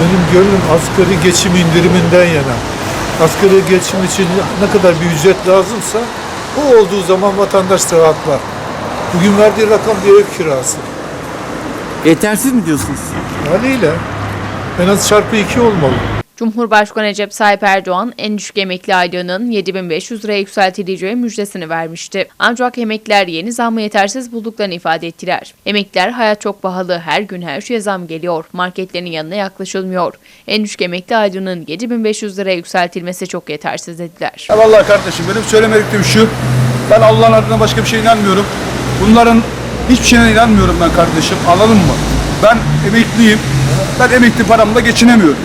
Benim gönlüm asgari geçim indiriminden yana. Asgari geçim için ne kadar bir ücret lazımsa o olduğu zaman vatandaş rahatlar. Bugün verdiği rakam bir ev kirası. Yetersiz mi diyorsunuz? Haliyle en az çarpı iki olmalı. Cumhurbaşkanı Recep Tayyip Erdoğan en düşük emekli aylığının 7500 liraya yükseltileceği müjdesini vermişti. Ancak emekliler yeni zammı yetersiz bulduklarını ifade ettiler. Emekliler hayat çok pahalı, her gün her şeye zam geliyor, marketlerin yanına yaklaşılmıyor. En düşük emekli aylığının 7500 liraya yükseltilmesi çok yetersiz dediler. Ya vallahi kardeşim benim söylemediklerim şu. Ben Allah'ın adına başka bir şeye inanmıyorum. Bunların hiçbir şeyine inanmıyorum ben kardeşim. Anladın mı? Ben emekliyim. Ben emekli paramla geçinemiyorum.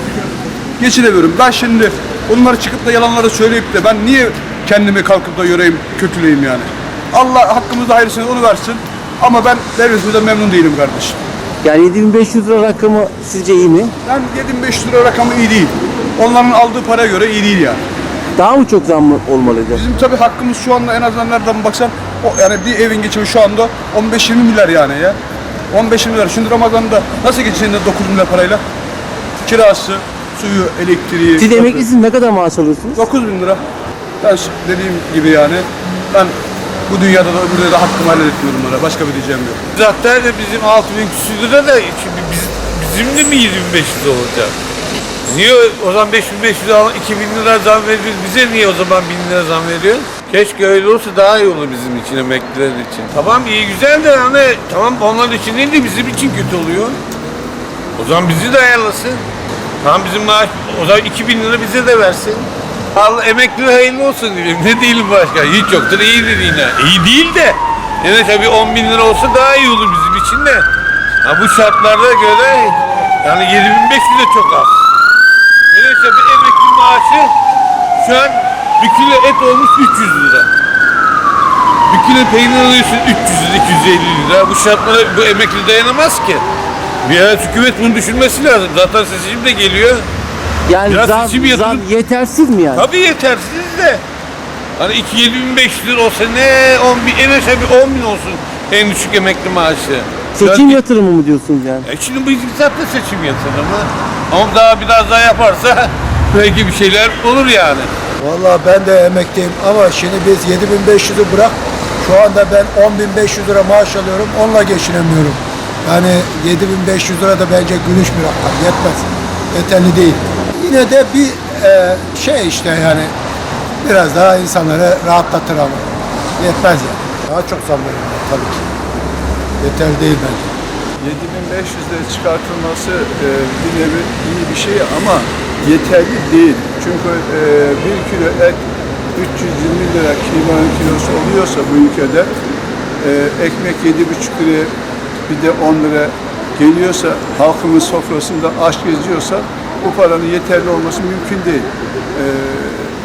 Geçinemiyorum. Ben şimdi bunları çıkıp da yalanları söyleyip de ben niye kendimi kalkıp da yorayım, kötüleyim yani. Allah hakkımızda hayırlısını onu versin. Ama ben devletimizden memnun değilim kardeşim. Yani 7500 lira rakamı sizce iyi mi? Ben 7500 lira rakamı iyi değil. Onların aldığı paraya göre iyi değil yani. Daha mı çok zam olmalıydı? Bizim tabii hakkımız şu anda en azından nereden baksan o yani bir evin geçimi şu anda 15-20 milyar yani ya. 15 milyar. Şimdi Ramazan'da nasıl geçeceksin 9 milyar parayla? Kirası, suyu, elektriği. Siz emeklisiniz ne kadar maaş alıyorsunuz? 9 bin lira. Ben dediğim gibi yani ben bu dünyada da burada da hakkımı helal etmiyorum bana. Başka bir diyeceğim yok. Zaten de bizim 6000 küsür lira da şimdi biz, bizim de mi 7500 olacak? Niye o zaman 5500 al 2000 lira zam veriyoruz bize niye o zaman 1000 lira zam veriyor? Keşke öyle olsa daha iyi olur bizim için emekliler için. Tamam iyi güzel de hani tamam onlar için değil de bizim için kötü oluyor. O zaman bizi de ayarlasın. Tamam bizim maaş o zaman 2000 lira bize de versin. Allah emekli hayırlı olsun diyelim. Ne diyelim başka? Hiç yoktur iyidir yine. İyi değil de. Yine tabii 10 bin lira olsa daha iyi olur bizim için de. Ha bu şartlarda göre yani 7500 de çok az. Yine tabii emekli maaşı şu an bir kilo et olmuş 300 lira. Bir kilo peynir alıyorsun 300 lira, 250 lira. Bu şartlara bu emekli dayanamaz ki. Bir ara hükümet bunu düşünmesi lazım. Zaten seçim de geliyor. Yani Biraz zam, seçim yatırım- zam yetersiz mi yani? Tabii yetersiz de. Hani 2 7500 lira olsa ne 10 bin, en aşağı bir 10 bin olsun en düşük emekli maaşı. Seçim Ya- yatırımı mı diyorsunuz yani? E şimdi bu zaten seçim yatırımı. Ama daha biraz daha yaparsa belki bir şeyler olur yani. Vallahi ben de emekliyim ama şimdi biz 7500'ü bırak şu anda ben 10.500 lira maaş alıyorum onunla geçinemiyorum. Yani 7500 lira da bence gülüş bir rakam yetmez. Yeterli değil. Yine de bir e, şey işte yani biraz daha insanları rahatlatır ama yetmez yani. Daha çok zam verirler tabii ki. Yeterli değil bence. 7500 lira çıkartılması e, bir nevi iyi bir şey ama yeterli değil. Çünkü e, bir kilo et 320 lira kıymanın kilosu oluyorsa bu ülkede e, ekmek 7,5 liraya bir de 10 lira geliyorsa halkımın sofrasında aç geziyorsa bu paranın yeterli olması mümkün değil. E,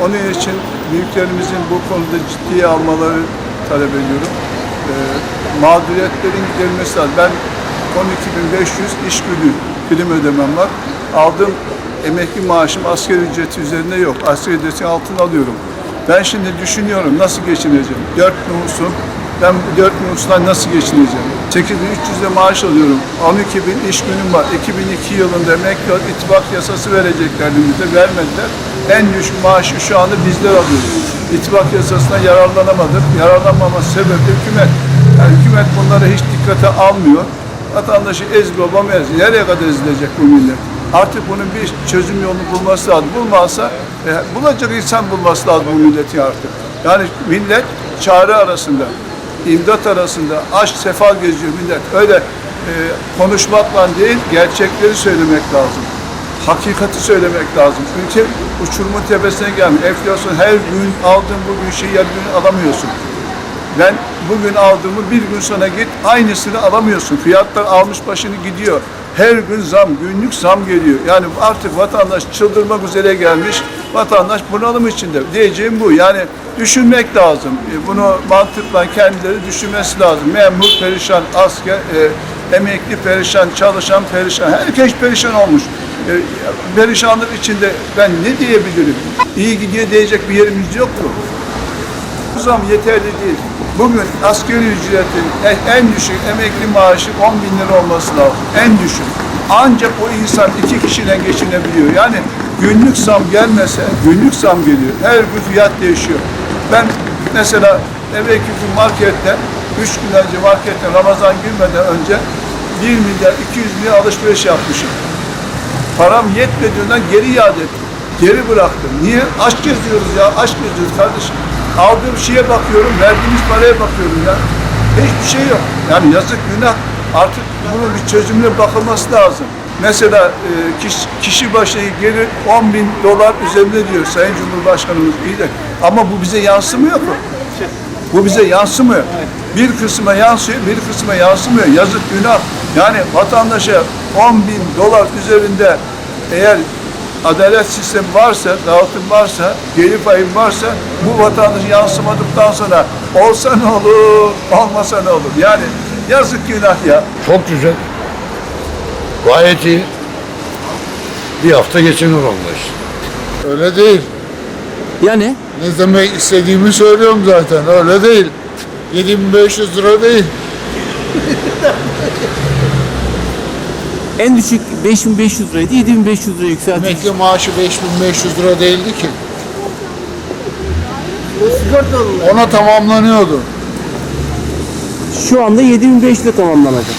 onun için büyüklerimizin bu konuda ciddiye almaları talep ediyorum. E, mağduriyetlerin giderilmesi lazım. Ben 12.500 iş günü prim ödemem var. Aldığım emekli maaşım asgari ücreti üzerinde yok. Asgari ücretin altına alıyorum. Ben şimdi düşünüyorum nasıl geçineceğim? 4 nüfusum. Ben bu 4 nüfustan nasıl geçineceğim? 8300 de maaş alıyorum. 12 bin iş günüm var. 2002 yılında emekli itibak yasası vereceklerdi bize. Vermediler. En düşük maaşı şu anda bizler alıyoruz. İtibak yasasına yararlanamadık. Yararlanmaması sebebi hükümet. Yani hükümet bunları hiç dikkate almıyor. Vatandaşı ez babam ez. Nereye kadar ezilecek bu millet? Artık bunun bir çözüm yolunu bulması lazım. Bulmazsa e, bulacak insan bulması lazım bu milleti artık. Yani millet çare arasında, imdat arasında, aşk sefal geziyor millet. Öyle e, konuşmakla değil, gerçekleri söylemek lazım. Hakikati söylemek lazım. Ülke uçurumun tepesine gelmiş. Enflasyon her gün aldığın bugün şeyi yarın gün alamıyorsun. Ben bugün aldığımı bir gün sonra git aynısını alamıyorsun. Fiyatlar almış başını gidiyor. Her gün zam, günlük zam geliyor. Yani artık vatandaş çıldırmak üzere gelmiş. Vatandaş bunalım içinde. Diyeceğim bu. Yani düşünmek lazım. E, Bunu mantıkla kendileri düşünmesi lazım. Memur perişan, asker, e, emekli perişan, çalışan perişan. Herkes perişan olmuş. E, perişanlık içinde ben ne diyebilirim? İyi gidiyor diyecek bir yerimiz yok mu? Bu zam yeterli değil. Bugün asgari ücretin en- düşük emekli maaşı 10 bin lira olması lazım. En düşük. ancak o insan iki kişiden geçinebiliyor. Yani günlük zam gelmese, günlük zam geliyor. Her gün fiyat değişiyor. Ben mesela evvelki gün markette, üç gün önce markette Ramazan girmeden önce 1 milyar 200 milyar alışveriş yapmışım. Param yetmediğinden geri iade ettim. Geri bıraktım. Niye? Aç geziyoruz ya, aç geziyoruz kardeşim. Aldığım şeye bakıyorum, verdiğimiz paraya bakıyorum ya. Hiçbir şey yok. Yani yazık günah. Artık bunun bir çözümüne bakılması lazım. Mesela e, kişi, kişi başı gelir 10 bin dolar üzerinde diyor Sayın Cumhurbaşkanımız iyi de. Ama bu bize yansımıyor mu? Bu bize yansımıyor. Bir kısma yansıyor, bir kısma yansımıyor. Yazık günah. Yani vatandaşa 10 bin dolar üzerinde eğer adalet sistemi varsa, dağıtım varsa, gelir payım varsa bu vatandaşa yansımadıktan sonra olsa ne olur, olmasa ne olur? Yani yazık günah ya. Çok güzel. Gayet iyi. Bir hafta geçinir onda işte. Öyle değil. Yani Ne demek istediğimi söylüyorum zaten. Öyle değil. 7500 lira değil. En düşük 5500 liraydı 7500 liraya yükseltildi. Emekli maaşı 5500 lira değildi ki. Ona tamamlanıyordu. Şu anda 7500 lira tamamlanacak.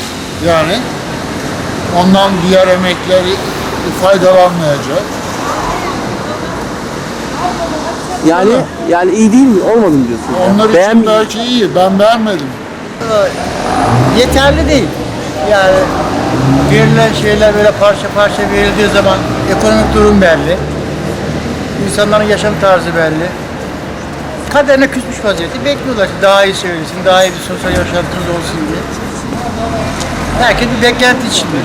Yani ondan diğer emekliler faydalanmayacak. Yani yani iyi değil mi? Olmadı mı diyorsun? yani? Onlar için belki iyi. Ben beğenmedim. yeterli değil. Yani verilen şeyler böyle parça parça verildiği zaman ekonomik durum belli. İnsanların yaşam tarzı belli. Kaderine küsmüş vaziyette bekliyorlar ki daha iyi söylesin, daha iyi bir sosyal yaşantımız olsun diye. Herkes bir beklenti içinde.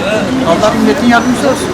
Allah milletin yardımcısı olsun.